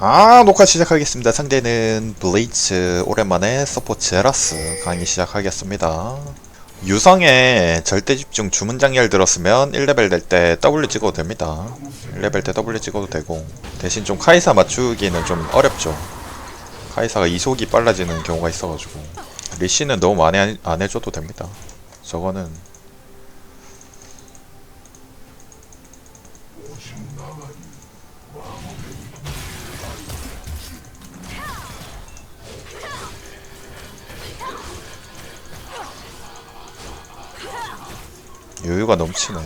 아 녹화 시작하겠습니다. 상대는 블레이츠 오랜만에 서포트 제라스 강의 시작하겠습니다. 유성에 절대 집중 주문 장렬 들었으면 1레벨 될 때 W 찍어도 됩니다. 1레벨 때 W 찍어도 되고 대신 좀 카이사 맞추기는 좀 어렵죠. 카이사가 이속이 빨라지는 경우가 있어가지고 리시는 너무 많이 안- 안 해줘도 됩니다. 저거는 여유가 넘치네.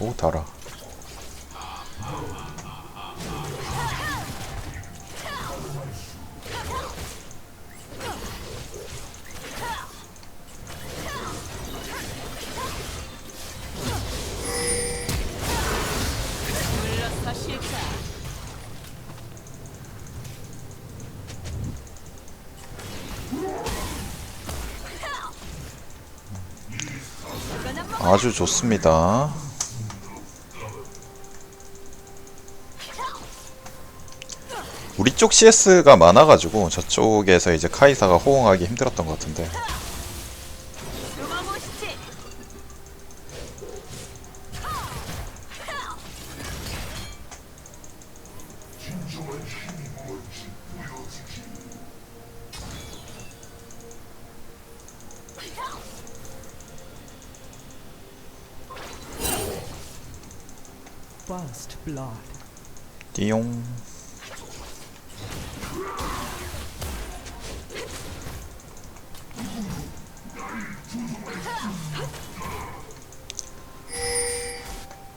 오 달아. 아주 좋습니다. 우리 쪽 CS가 많아가지고 저쪽에서 이제 카이사가 호응하기 힘들었던 것 같은데 First blood. 띠용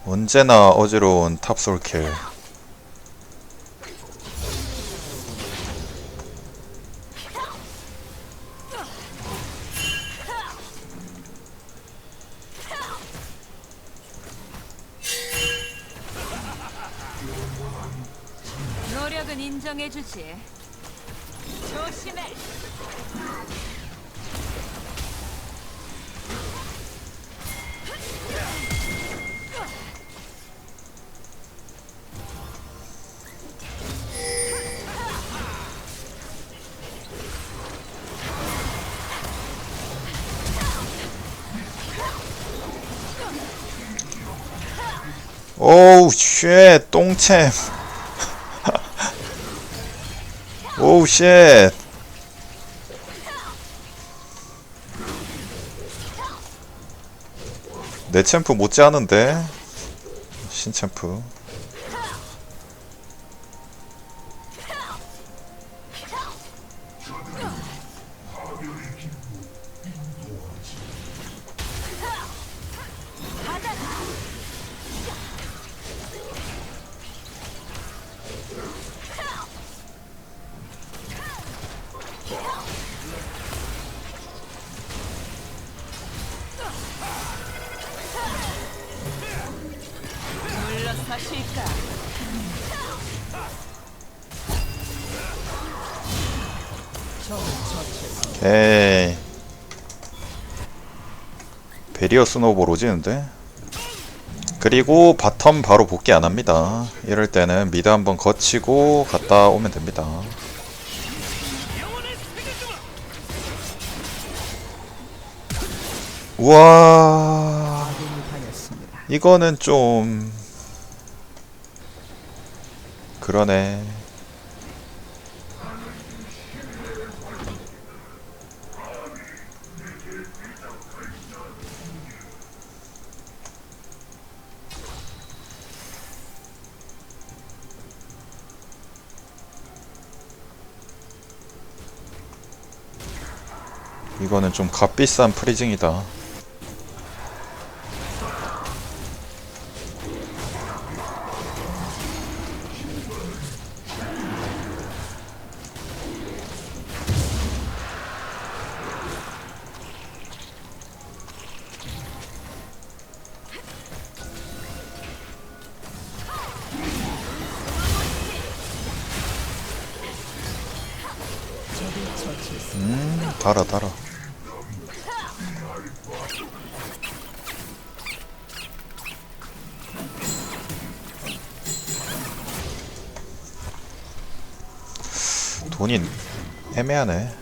언제나 어지러운 탑솔킬 인정해 주지. 조심해. 오우 쉣 똥챔 오우 쉣 내 챔프 못지않은데. 신챔프 물러서실까? 에이 베리어 스노볼 오지는데 그리고 바텀 바로 복귀 안합니다 이럴 때는 미드 한번 거치고 갔다 오면 됩니다 우와. 이거는 좀 그러네. 이거는 좀 값비싼 프리징이다 달아 달아. 돈이 애매하네.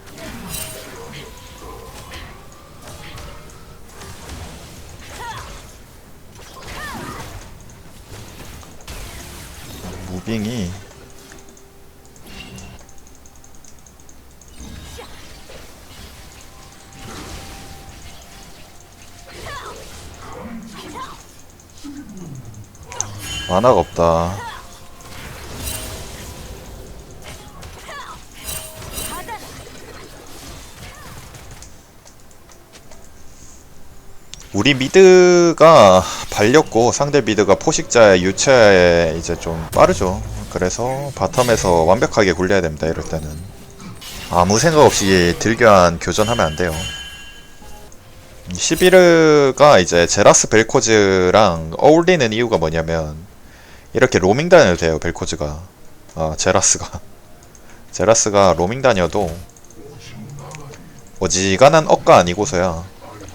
무빙이 만화가 없다. 우리 미드가 발렸고 상대 미드가 포식자의 유체에 이제 좀 빠르죠. 그래서 바텀에서 완벽하게 굴려야 됩니다. 이럴 때는 아무 생각 없이 딜교환 교전하면 안 돼요. 시비르가 이제 제라스 벨코즈랑 어울리는 이유가 뭐냐면 이렇게 로밍 다녀도 돼요. 벨코즈가 아 제라스가 제라스가 로밍 다녀도 어지간한 억가 아니고서야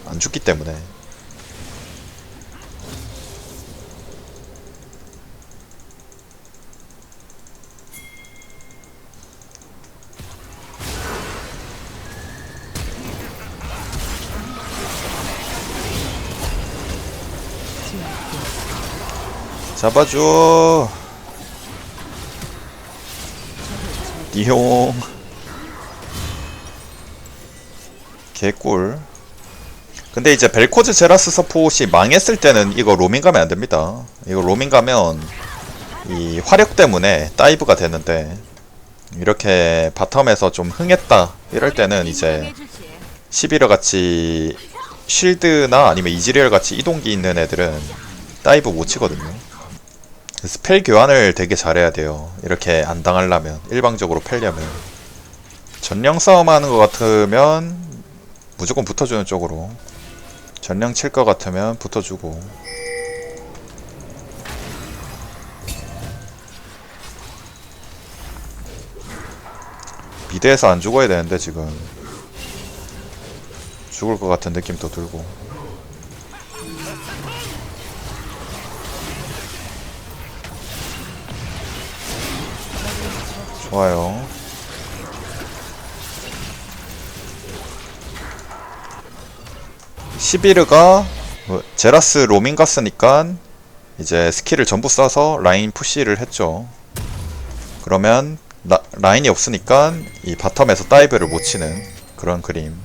안 죽기 때문에 잡아줘 니용 개꿀 근데 이제 벨코즈 제라스 서폿이 망했을 때는 이거 로밍 가면 안 됩니다 이거 로밍 가면 이 화력 때문에 다이브가 되는데 이렇게 바텀에서 좀 흥했다 이럴 때는 이제 인정해주지. 11호 같이 쉴드나 아니면 이지리얼 같이 이동기 있는 애들은 다이브 못 치거든요. 스펠 교환을 되게 잘해야 돼요. 이렇게 안 당하려면 일방적으로 패려면. 전령 싸움 하는 것 같으면 무조건 붙어주는 쪽으로. 전령 칠 것 같으면 붙어주고. 미드에서 안 죽어야 되는데 지금. 죽을 것 같은 느낌도 들고 좋아요. 시비르가 뭐 제라스 로밍 갔으니까 이제 스킬을 전부 써서 라인 푸시를 했죠. 그러면 라, 라인이 없으니까 이 바텀에서 다이브를 못 치는 그런 그림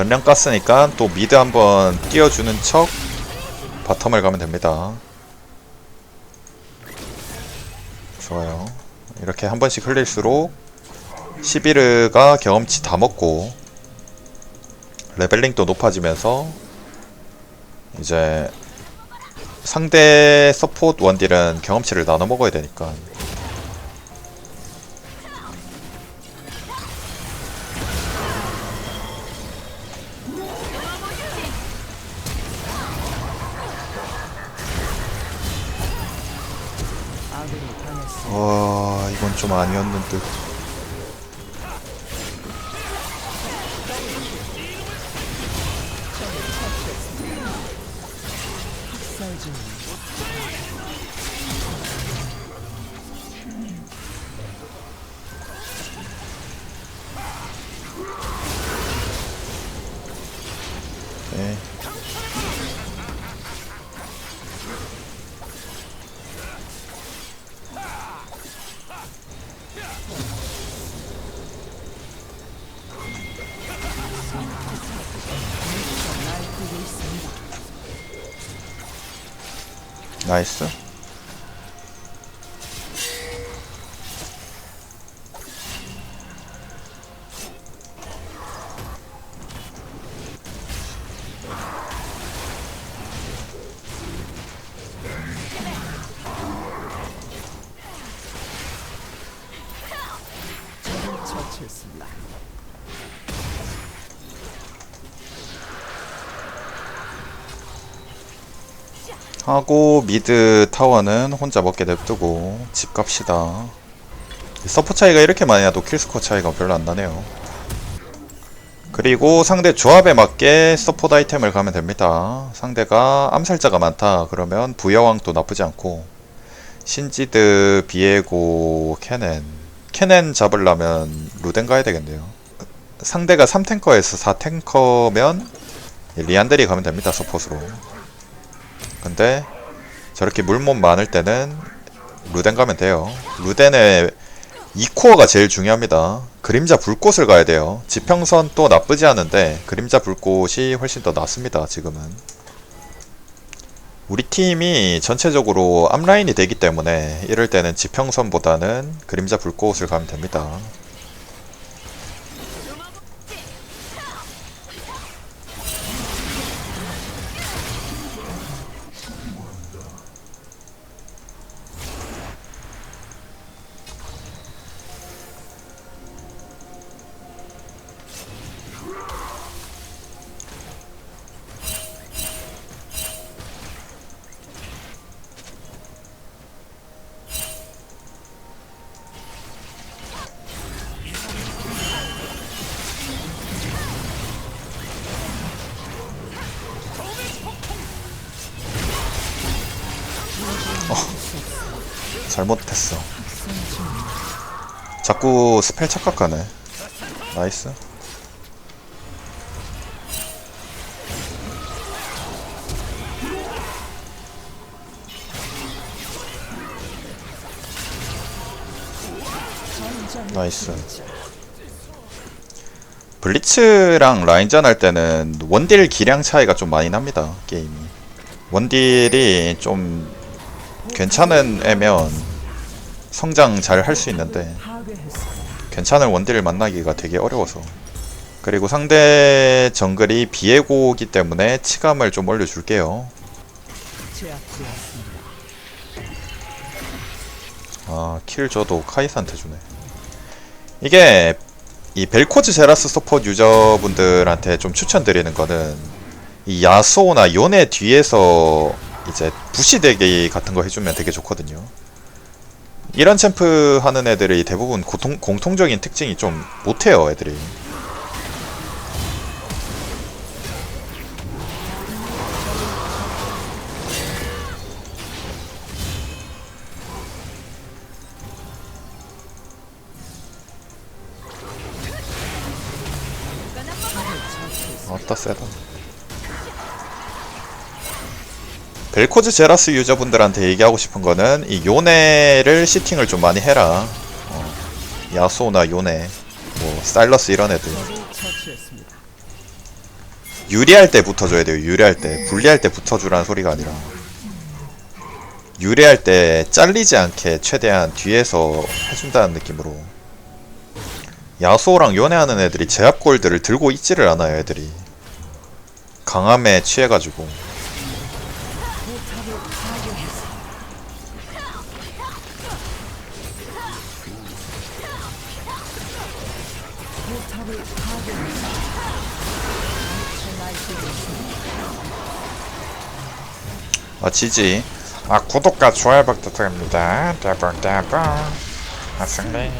전령 깠으니까 또 미드 한번 띄워주는 척 바텀을 가면 됩니다. 좋아요. 이렇게 한 번씩 흘릴수록 시비르가 경험치 다 먹고 레벨링도 높아지면서 이제 상대 서포트 원딜은 경험치를 나눠 먹어야 되니까 와 이건 좀 아니었는 듯 네. 나이스 하고 미드 타워는 혼자 먹게 냅두고 집 갑시다 서포 차이가 이렇게 많이 나도 킬스코어 차이가 별로 안 나네요 그리고 상대 조합에 맞게 서포트 아이템을 가면 됩니다. 상대가 암살자가 많다. 그러면 부여왕도 나쁘지 않고 신지드, 비에고, 캐넨 캐넨 잡으려면 루덴 가야 되겠네요. 상대가 3탱커에서 4탱커면 리안드리 가면 됩니다. 서폿으로. 근데 저렇게 물몸 많을 때는 루덴 가면 돼요. 루덴의 2코어가 제일 중요합니다. 그림자 불꽃을 가야 돼요. 지평선 또 나쁘지 않은데 그림자 불꽃이 훨씬 더 낫습니다. 지금은. 우리 팀이 전체적으로 앞라인이 되기 때문에 이럴 때는 지평선보다는 그림자 불꽃을 가면 됩니다. 잘못했어. 자꾸 스펠 착각하네. 나이스. 나이스. 블리츠랑 라인전 할 때는 원딜 기량 차이가 좀 많이 납니다. 게임이. 원딜이 좀 괜찮은 애면 성장 잘 할 수 있는데. 괜찮은 원딜을 만나기가 되게 어려워서 그리고 상대 정글이 비에고기 때문에 치감을 좀 올려줄게요 제압되었습니다. 아킬 줘도 카이사한테 주네 이게 이 벨코즈 제라스 서포트 유저분들한테 좀 추천드리는 거는 이 야소나 요네 뒤에서 이제 부시대기 같은 거 해주면 되게 좋거든요 이런 챔프 하는 애들이 대부분 고통, 공통적인 특징이 좀 못해요 애들이. 아따 세다 벨코즈 제라스 유저분들한테 얘기하고 싶은 거는 이 요네를 시팅을 좀 많이 해라. 어, 야소나 요네 뭐 사일러스 이런 애들. 유리할 때 붙어줘야 돼요 유리할 때. 불리할 때 붙어주라는 소리가 아니라. 유리할 때 잘리지 않게 최대한 뒤에서 해준다는 느낌으로. 야소랑 요네하는 애들이 제압 골드를 들고 있지를 않아요 애들이. 강함에 취해가지고 아 지지. 아 구독과 좋아요 부탁드립니다. 대박 대박. 아 승리